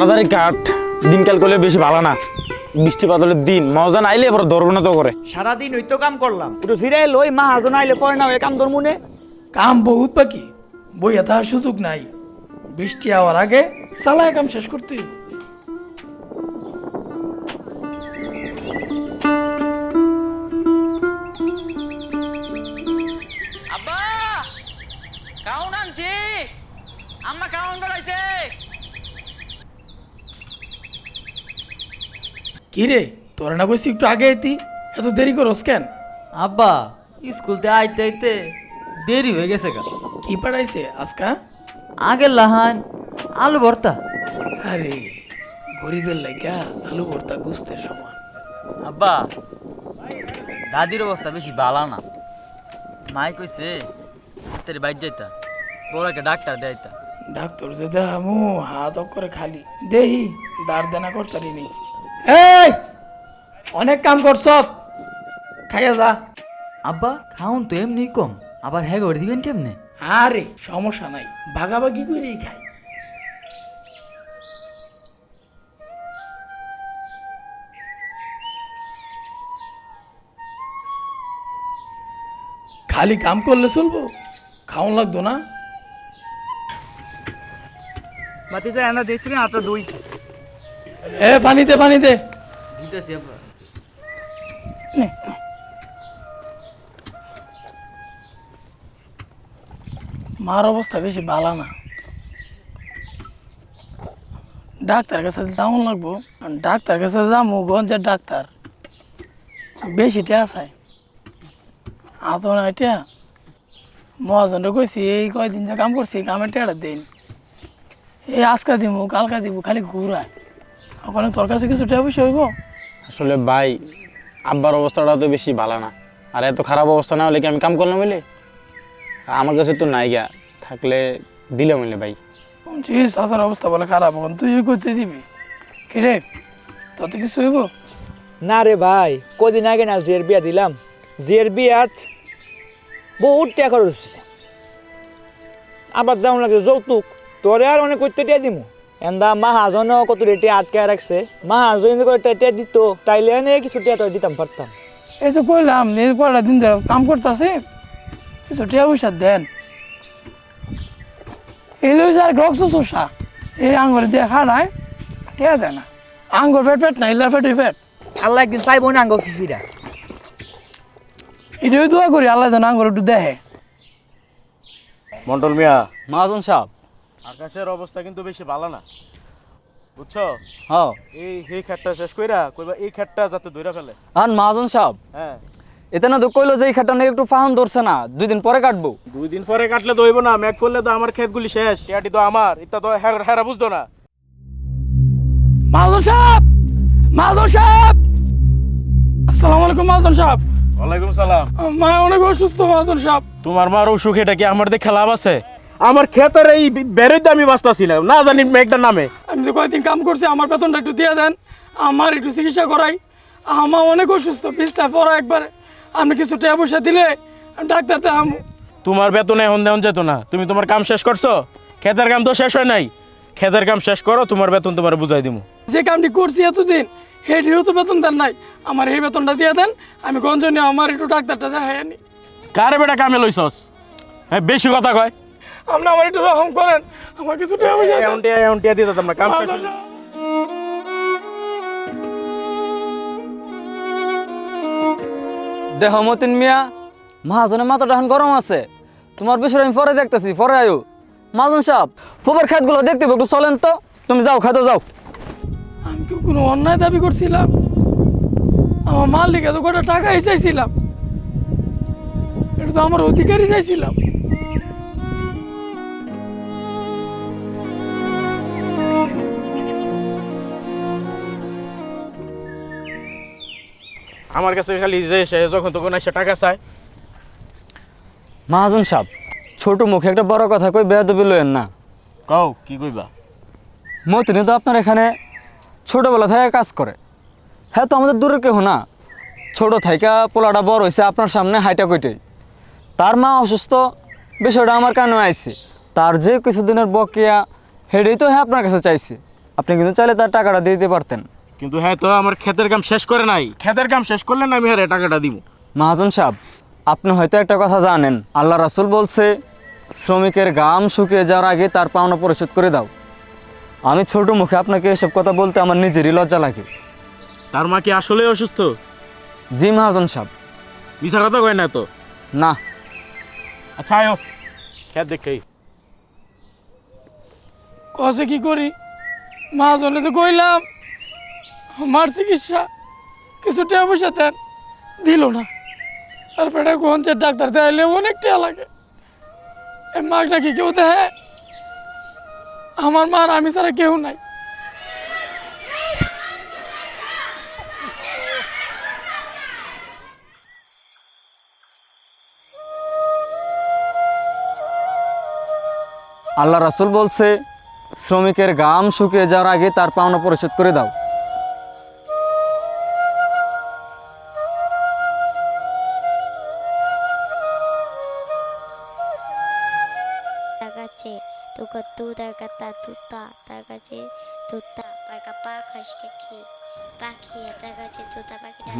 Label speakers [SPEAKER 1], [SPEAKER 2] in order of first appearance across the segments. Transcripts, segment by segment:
[SPEAKER 1] তাড়াতাড়ি কাট। দিনকাল করলে বেশি ভালো না। বৃষ্টি বাদলের দিন মজা না আইলে এবার ধরবো না তো করে।
[SPEAKER 2] সারাদিন ওই তো কাম করলাম।
[SPEAKER 3] একটু ফিরে লই আইলে পরে না এ কাম মনে
[SPEAKER 4] কাম বহুত বাকি বইয়া তার সুযোগ নাই। বৃষ্টি হওয়ার আগে চালায় কাম শেষ করতে
[SPEAKER 5] আব্বা কাউন আনছি। আম্মা কাউন
[SPEAKER 4] কি রে তোরা না কইছি একটু আগে এতি এত দেরি করস কেন?
[SPEAKER 6] আব্বা স্কুলতে আইতে আইতে দেরি হয়ে গেছে গা।
[SPEAKER 4] কি পাঠাইছে আজকা?
[SPEAKER 6] আগের লাহান আলু ভর্তা।
[SPEAKER 4] আরে গরিবের লাগা আলু ভর্তা গুস্তের সমান।
[SPEAKER 6] আব্বা দাদির অবস্থা বেশি ভালো না। মাই কইছে তোর বাইর যাইতা। বড় একটা ডাক্তার দেয়তা
[SPEAKER 4] ডাক্তার যে দেহামু হাত করে খালি। দেহি দাঁড় দেনা করতারি এই অনেক কাম করছ। খাইয়া যা।
[SPEAKER 6] আব্বা খাউন তো এমনি কম। আবার হ্যাঁ করে দিবেন কেমনে?
[SPEAKER 4] আরে সমস্যা নাই। ভাগাভাগি করেই খাই। খালি কাম করলে চলবো? খাওয়ান লাগতো না?
[SPEAKER 3] মাতিছে এনা দেখছি না আত্রা দুই।
[SPEAKER 4] এ পানিতে পানিতে
[SPEAKER 6] দিতেছি আব্বা।
[SPEAKER 4] মার অবস্থা বেশি ভালো না। ডাক্তার কাছে তেমন লাগবো। ডাক্তার কাছে যাব গঞ্জের ডাক্তার। বেশি টিয়া চাই আতো না এটা মহাজনটা কইছি এই কয়দিন যে কাম করছি কামে টেড়া দিন। এই আজকা দিব কালকা দিব খালি ঘুরায়। ওখানে তোর কাছে কিছু টিয়া পয়সা হইব
[SPEAKER 1] আসলে ভাই আব্বার অবস্থাটা তো বেশি ভালো না। আর এত খারাপ অবস্থা না হলে কি আমি কাম করলাম বলে? আমার কাছে তো নাই গা থাকলে দিলে মিলে ভাই।
[SPEAKER 4] শুনছিস চাষার অবস্থা বলে খারাপ এখন তুই করতে দিবি? কিরে তোর কিছু হইব?
[SPEAKER 3] না রে ভাই কদিন আগে না জিয়ের বিয়া দিলাম। জিয়ের বিয়াত বহুত টাকা খরচ। আবার দাম লাগে যৌতুক তোরে আর অনেক করতে টিয়া দিমু। এন্দা মাহাজনও কত রেটে আটকে রাখছে। মাহাজন টিয়া দিত তাইলে এনে কিছু টিয়া তো দিতাম পারতাম।
[SPEAKER 4] এই তো কইলাম এই কয়টা দিন ধরে কাম করতেছে কিছু টিয়া পয়সা দেন। এই লই আর গ্রক্স চোষা এই আঙ্গুর দিয়ে খাড়ায় টিয়া দেয় না। আঙ্গুর পেট পেট না ইলা পেট পেট
[SPEAKER 3] আল্লাহ একদিন চাইব না আঙ্গ ফিফিরা।
[SPEAKER 4] এটাই দোয়া করি আল্লাহ যেন আঙ্গুর একটু দেখে
[SPEAKER 1] মন্টল মিয়া।
[SPEAKER 6] মহাজন সাহেব।
[SPEAKER 1] আকাশের অবস্থা কিন্তু বেশি ভালো না। বুঝছ?
[SPEAKER 6] হ্যাঁ।
[SPEAKER 1] এই এই খেটটা শেষ কইরা কইবা এই খেটটা যাতে ধইরা ফেলে।
[SPEAKER 6] মহাজন সাহেব
[SPEAKER 1] হ্যাঁ।
[SPEAKER 6] এতে না তো কইলো যে এই খাটটা নাকি একটু ফাহান ধরছে না দুই দিন পরে কাটবো।
[SPEAKER 1] দুই দিন পরে কাটলে না ম্যাক করলে তো আমার ক্ষেতগুলি শেষ। টিয়াটি তো আমার ইটা তো হেরা হেরা বুঝতো না।
[SPEAKER 4] মালদন সাহেব মালদন সাহেব। আসসালামু আলাইকুম মালদন সাহেব।
[SPEAKER 1] ওয়ালাইকুম সালাম।
[SPEAKER 4] মা অনেক অসুস্থ মালদন সাহেব।
[SPEAKER 1] তোমার মার অসুখ এটা কি আমার দেখে লাভ আছে? আমার ক্ষেতের এই বেরের আমি বাঁচতাছিলাম না। জানি মেঘটার নামে।
[SPEAKER 4] আমি যে কয়েকদিন কাম করছি আমার বেতনটা একটু দিয়ে দেন। আমার একটু চিকিৎসা করাই। আমার অনেক অসুস্থ বিছনায় পড়া একবারে। আপনি কিছু টাকা পয়সা দিলে আমি। ডাক্তার দেখাবো
[SPEAKER 1] তোমার বেতনে এখন দেওয়া যেত না। তুমি তোমার কাম শেষ করছ? ক্ষেতের কাম তো শেষ হয় নাই। ক্ষেতের কাম শেষ করো তোমার বেতন তোমার বুঝাই দিব
[SPEAKER 4] যে কামটি করছি এতদিন হেডিও তো বেতন দেন নাই। আমার এই বেতনটা দিয়ে দেন আমি গঞ্জ নিয়ে আমার একটু ডাক্তারটা দেখাই আনি
[SPEAKER 1] কারে বেটা কামে লইছস? হ্যাঁ বেশি কথা কয়।
[SPEAKER 4] আপনি আমার একটু রহম করেন। আমার কিছু টাকা পয়সা।
[SPEAKER 1] এমনটিয়া এমনটিয়া দিয়ে দিতাম না কাম
[SPEAKER 6] দেহ মতিন মিয়া মহাজনের মাথাটা এখন গরম আছে। তোমার বিষয় আমি পরে দেখতেছি পরে আয়ো। মহাজন সাহেব ফুবার খেতগুলো দেখতে একটু চলেন তো। তুমি যাও খাতে যাও।
[SPEAKER 4] আমি কি কোনো অন্যায় দাবি করছিলাম। আমার মালিক এত কটা টাকাই চাইছিলাম এটা তো আমার অধিকারই চাইছিলাম।
[SPEAKER 1] আমার কাছে খালি যে সে যখন তখন এসে টাকা চায়।
[SPEAKER 6] মহাজন সাহেব ছোট মুখে একটা বড় কথা কই বেয়াদবি লইয়েন না।
[SPEAKER 1] কও কি কইবা?
[SPEAKER 6] মতিনে তো আপনার এখানে ছোটবেলা থেকে কাজ করে। হ্যাঁ তো আমাদের দূরের কেউ না। ছোট থাইকা পোলাটা বড় হয়েছে আপনার সামনে হাইটা কইটাই তার মা অসুস্থ বিষয়টা আমার কানে আইছে। তার যে কিছুদিনের বকেয়া হেডেই তো হ্যাঁ আপনার কাছে চাইছে। আপনি কিন্তু চাইলে তার টাকাটা দিয়ে দিতে পারতেন।
[SPEAKER 1] কিন্তু হ্যাঁ তো আমার ক্ষেতের কাম শেষ করে নাই। ক্ষেতের কাম শেষ করলে না আমি হ্যাঁ টাকাটা দিব।
[SPEAKER 6] মহাজন সাহেব আপনি হয়তো একটা কথা জানেন। আল্লাহ রাসুল বলছে শ্রমিকের গাম শুকিয়ে যাওয়ার আগে তার পাওনা পরিশোধ করে দাও। আমি ছোট মুখে আপনাকে এসব কথা বলতে আমার নিজেরই লজ্জা লাগে।
[SPEAKER 1] তার মা কি আসলে অসুস্থ?
[SPEAKER 6] জি মহাজন সাহেব।
[SPEAKER 1] মিশা কথা কয় না তো?
[SPEAKER 6] না।
[SPEAKER 1] আচ্ছা আয়ো খেত দেখেই।
[SPEAKER 4] কি করি? মা জলে তো কইলাম আমার চিকিৎসা কিছু টাকা পয়সা দেন, দিল না। কোন যে ডাক্তার দেখাইলে অনেক টাকা লাগে। এই মাক নাকি কেউ দেয়? আমার মার আমি ছাড়া কেউ নাই।
[SPEAKER 6] আল্লাহ রাসুল বলছে, শ্রমিকের গাম শুকিয়ে যাওয়ার আগে তার পাওনা পরিশোধ করে দাও।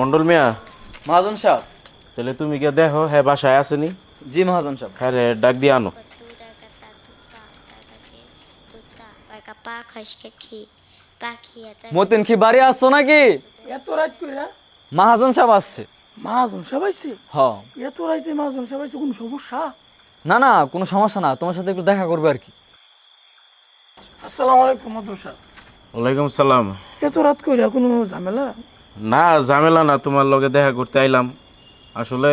[SPEAKER 1] মন্ডল মিয়া।
[SPEAKER 6] মহাজন সাহেব।
[SPEAKER 1] তাহলে তুমি গিয়ে দেখো হ্যাঁ বাসায় আসেনি?
[SPEAKER 6] জি মহাজন সাহেব।
[SPEAKER 1] হ্যাঁ রে ডাক দিয়ে আনো।
[SPEAKER 6] মতিন কি বাড়ি আসছো নাকি?
[SPEAKER 4] এত রাত করে
[SPEAKER 6] মহাজন সাহেব আসছে।
[SPEAKER 4] মাহাজন সবাইছে
[SPEAKER 6] হ।
[SPEAKER 4] এত রাইতে মাহাজন সবাইছে কোনো সমস্যা?
[SPEAKER 6] না না কোনো সমস্যা না তোমার সাথে একটু দেখা করবে আর কি।
[SPEAKER 4] আসসালামু আলাইকুম মাদ্রাসা
[SPEAKER 1] ওয়ালাইকুম সালাম।
[SPEAKER 4] এত রাত করে কোনো ঝামেলা?
[SPEAKER 1] না ঝামেলা না তোমার লগে দেখা করতে আইলাম। আসলে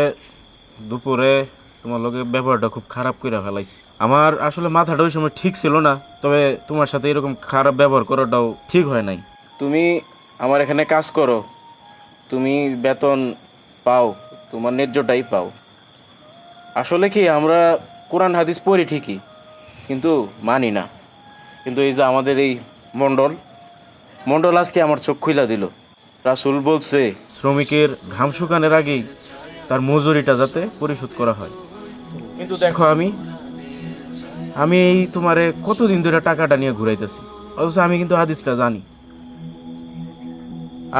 [SPEAKER 1] দুপুরে তোমার লগে ব্যবহারটা খুব খারাপ করে ফেলাইছি। আমার আসলে মাথাটা ওই সময় ঠিক ছিল না তবে তোমার সাথে এরকম খারাপ ব্যবহার করাটাও ঠিক হয় নাই। তুমি আমার এখানে কাজ করো। তুমি বেতন পাও তোমার ন্যায্যটাই পাও। আসলে কি আমরা কোরআন হাদিস পড়ি ঠিকই কিন্তু মানি না। কিন্তু এই যে আমাদের এই মণ্ডল মণ্ডল আজকে আমার চোখ খুইলা দিল। রাসুল বলছে, শ্রমিকের ঘাম শুকানোর আগেই তার মজুরিটা যাতে পরিশোধ করা হয়। কিন্তু দেখো আমি আমি এই তোমারে কতদিন ধরে টাকাটা নিয়ে ঘুরাইতেছি। অথচ আমি কিন্তু হাদিসটা জানি।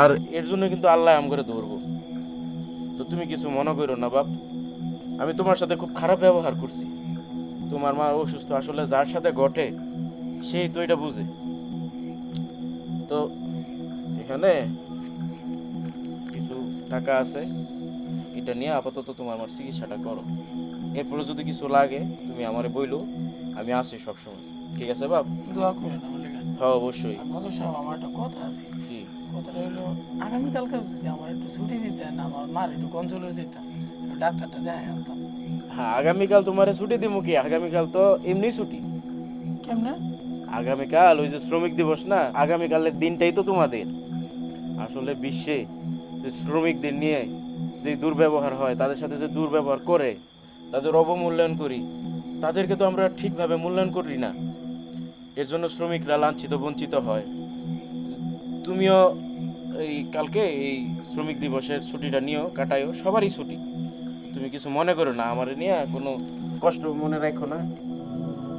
[SPEAKER 1] আর এর জন্য কিন্তু আল্লাহ আম করে ধরবো। তো তুমি কিছু মনে করো না বাপ, আমি তোমার সাথে খুব খারাপ ব্যবহার করছি। তোমার মা অসুস্থ আসলে যার সাথে ঘটে, সেই তো এটা বুঝে। তো এখানে কিছু টাকা আছে। এটা নিয়ে আপাতত তোমার আমার চিকিৎসাটা করো। এরপরে যদি কিছু লাগে তুমি আমারে বইলো আমি আসি সবসময়। ঠিক আছে বাপ?
[SPEAKER 4] দোয়া করেন আমার লেগে।
[SPEAKER 1] হ্যাঁ অবশ্যই।
[SPEAKER 4] মাদ্রাসা আমার একটা কথা আছে।
[SPEAKER 1] জি
[SPEAKER 4] কথাটা হলো আগামীকালকে যদি আমার একটু ছুটি দিতেন আমার মার একটু গঞ্জলে যেতাম। ডাক্তারটা দেখাই আনতাম।
[SPEAKER 1] হ্যাঁ আগামীকাল তোমারে ছুটি দিব কি? আগামীকাল তো এমনি ছুটি।
[SPEAKER 4] কেমনে?
[SPEAKER 1] আগামীকাল ওই যে শ্রমিক দিবস না, আগামীকালের দিনটাই তো তোমাদের। আসলে বিশ্বে যে শ্রমিকদের নিয়ে যে দুর্ব্যবহার হয়, তাদের সাথে যে দুর্ব্যবহার করে, তাদের অবমূল্যায়ন করি, তাদেরকে তো আমরা ঠিকভাবে মূল্যায়ন করি না। এর জন্য শ্রমিকরা লাঞ্ছিত, বঞ্চিত হয়। তুমিও এই কালকে এই শ্রমিক দিবসের ছুটিটা নিও কাটায়ও সবারই ছুটি। তুমি কিছু মনে করো না, আমার নিয়ে কোনো কষ্ট মনে রাখো না।